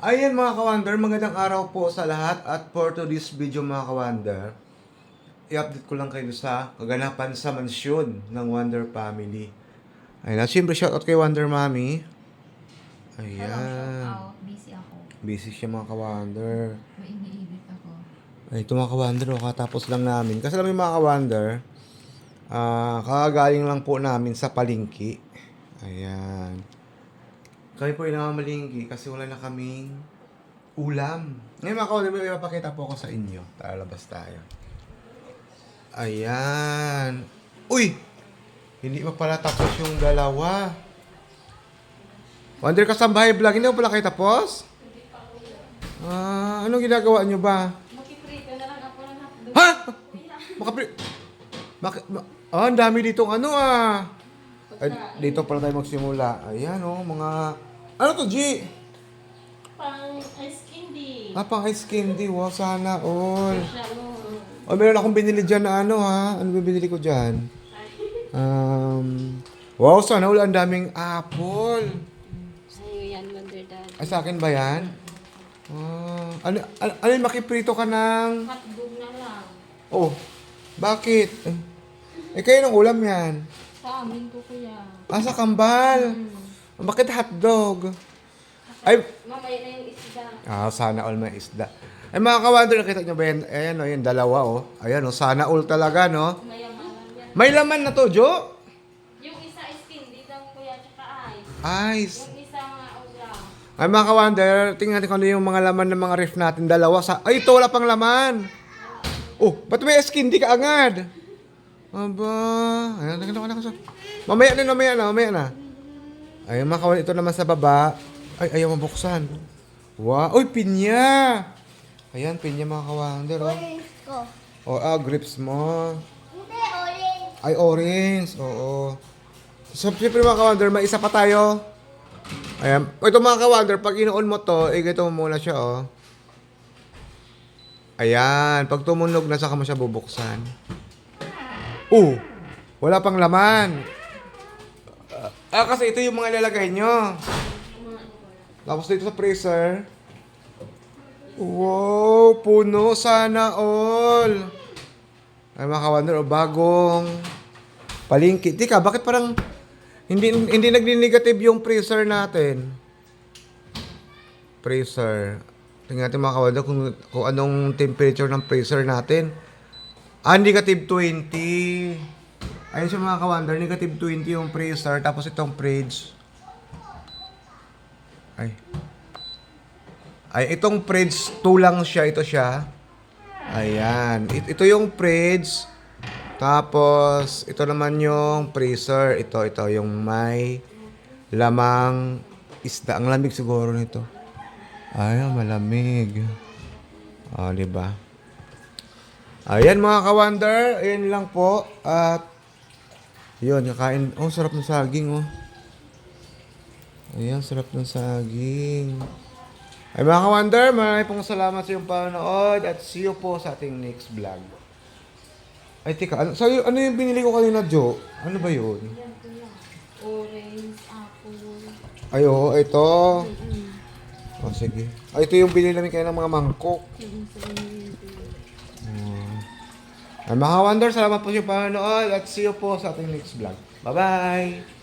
Ayan mga kawander, magandang araw po sa lahat at for to this video mga kawander, i-update ko lang kayo sa kaganapan sa mansyon ng Wonder Family. Ayun, at siyempre shoutout kay Wonder Mommy. Hello, Ayan. out. Busy ako. Busy siya mga kawander. May iniidit ako. Ay, ito mga kawander, oh, katapos lang namin. Kasi alam mga kawander, ah kakagaling lang po namin sa palingki. Ayan. Kami po yung namamalingki kasi wala na kaming ulam. Ngayon mga kawander, may ipapakita po ako sa inyo. Tara, labas tayo. Ayan. Uy! Hindi pa pala tapos yung dalawa. Wonder Kasambahay Vlog, hindi pa pala kayo tapos? Ah, anong ginagawa nyo ba? Makiprito na lang ako ng hotdog. Ha? Makapri... Bakit? Ma- ah, ang dami ditong ano ah. Ay, dito pala tayo magsimula. Ayan oh, mga... Ano to, G? Pang ice candy. Ah, pang ice candy. Wow, sana all. Mo. Oh, meron akong binili dyan na ano ha. Ano ba binili ko dyan? Um, wow, sana all. Ang daming apple. Sa'yo yan, Wonder Dad. Ay, sa akin ba yan? Ah, ano, ano, ano yung makiprito ka ng... Hotdog na lang. Oh, bakit? Eh, kayo ng ulam yan. Sa amin ko kuya. Ah, sa kambal. Bakit hotdog? Ay, Mamaya na yung isda. ah, sana all may isda. Ay, mga kawander, nakita nyo ba yan? Ayan, oh, yung dalawa, oh. Ayan, oh, sana all talaga, no? Mayamalan yan. May laman na to, Jo? Yung isa ice candy daw kuya, tsaka ice. Ice. Yung isa nga ulam. Ay, mga kawander, tingnan natin kung ano yung mga laman ng mga ref natin. Dalawa sa... Ay, ito, wala pang laman. Oh, ba't may skin? Di ka agad. Aba. Ayan, nakita ko na kasi. Mamaya na, mamaya na, mamaya na. Ay, mga kawander, ito naman sa baba. Ay, ayaw mabuksan. Wow. Uy, pinya. Ayan, pinya mga kawander. Oh. ko. Oh, ah, grips mo. Hindi, orange. Ay, orange. Oo. So, siyempre mga kawander, may isa pa tayo. Ayan. O, Ito mga kawander, pag inoon mo to, eh, mo muna siya, oh. Ayan. Pag tumunog na, saka mo siya bubuksan. Oh! Wala pang laman. Ah, kasi ito yung mga ilalagay nyo. Tapos dito sa freezer. Wow! Puno sana all. Ay mga kawander, oh, bagong palingki. Tika, bakit parang hindi hindi nagni-negative yung freezer natin? Freezer. Tingnan natin mga kawander kung, kung anong temperature ng freezer natin. Ah, negative 20. Ayun siya mga kawander, negative 20 yung freezer. Tapos itong fridge. Ay. Ay, itong fridge 2 lang siya. Ito siya. Ayan. It- ito yung fridge. Tapos, ito naman yung freezer. Ito, ito. Yung may lamang isda. Ang lamig siguro nito. Ay, malamig. O, di ba? Ayan mga kawander. Ayan lang po. At, yun, kakain. Oh, sarap ng saging, oh. Ayan, sarap ng saging. Ay mga ka-wonder, maraming pong salamat sa iyong panonood at see you po sa ating next vlog. Ay, tika, ano, sa'yo, ano yung binili ko kanina, Jo? Ano ba yun? Orange, apple. Ay, oo, ito. Oh, sige. Ay, ito yung binili namin kayo ng mga mangkok. Yung sa inyo kuya. Ay, mga ka-wonder, salamat po sa panonood at see you po sa ating next vlog. Bye-bye!